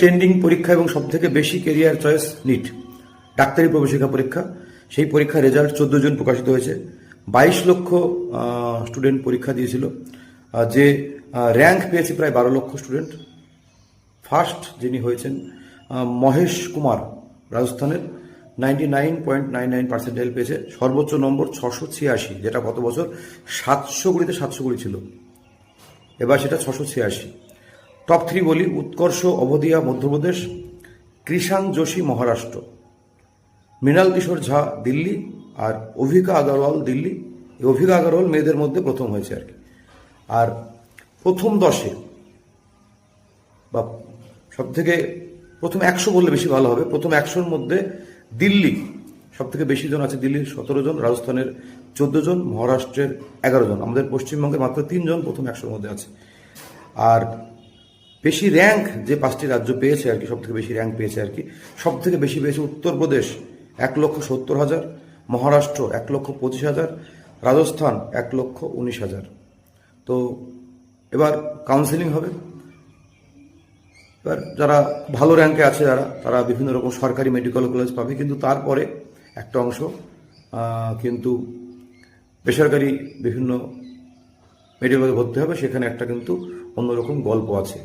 Trending পরীক্ষা এবং সবথেকে বেশি কেরিয়ার চয়েস নিট ডাক্তারি প্রবেশিকা পরীক্ষা। সেই পরীক্ষার রেজাল্ট চোদ্দ জুন প্রকাশিত হয়েছে। বাইশ লক্ষ স্টুডেন্ট পরীক্ষা দিয়েছিল যে র্যাঙ্ক পেয়েছে প্রায় বারো লক্ষ স্টুডেন্ট ফার্স্ট যিনি হয়েছেন মহেশ কুমার, রাজস্থানের। Ninety nine point nine nine percentile পেয়েছে। সর্বোচ্চ নম্বর ছশো ছিয়াশি, যেটা গত বছর সাতশো কুড়িতে সাতশো কুড়ি ছিল। এবার সেটা ছশো ছিয়াশি। টপ থ্রি বলি উৎকর্ষ, অবধিয়া, মধ্যপ্রদেশ, কৃষাণ, যোশী, মহারাষ্ট্র। মৃণাল কিশোর ঝা, দিল্লি, আর অভিকা আগরওয়াল, দিল্লি। এই অভিকা আগরওয়াল মেয়েদের মধ্যে প্রথম হয়েছে আর কি। আর প্রথম দশে, বা সব থেকে প্রথম একশো বললে বেশি ভালো হবে, প্রথম একশোর মধ্যে দিল্লি সব থেকে বেশি জন আছে দিল্লির সতেরো জন, রাজস্থানের চোদ্দ জন, মহারাষ্ট্রের এগারো জন। আমাদের পশ্চিমবঙ্গে মাত্র তিনজন প্রথম একশোর মধ্যে আছে। আর বেশি র্যাঙ্ক যে পাঁচটি রাজ্য পেয়েছে আর কি সব থেকে বেশি র্যাঙ্ক পেয়েছে আর কি সব থেকে বেশি পেয়েছে উত্তরপ্রদেশ এক লক্ষ সত্তর হাজার, মহারাষ্ট্র এক লক্ষ পঁচিশ হাজার, রাজস্থান এক লক্ষ উনিশ হাজার। তো এবার কাউন্সেলিং হবে। এবার যারা ভালো র্যাঙ্কে আছে যারা, তারা বিভিন্ন রকম সরকারি মেডিকেল কলেজ পাবে, কিন্তু তারপরে একটা অংশ কিন্তু বেসরকারি বিভিন্ন মেডিকেল কলেজে ভর্তি হবে, সেখানে একটা কিন্তু অন্যরকম গল্প আছে।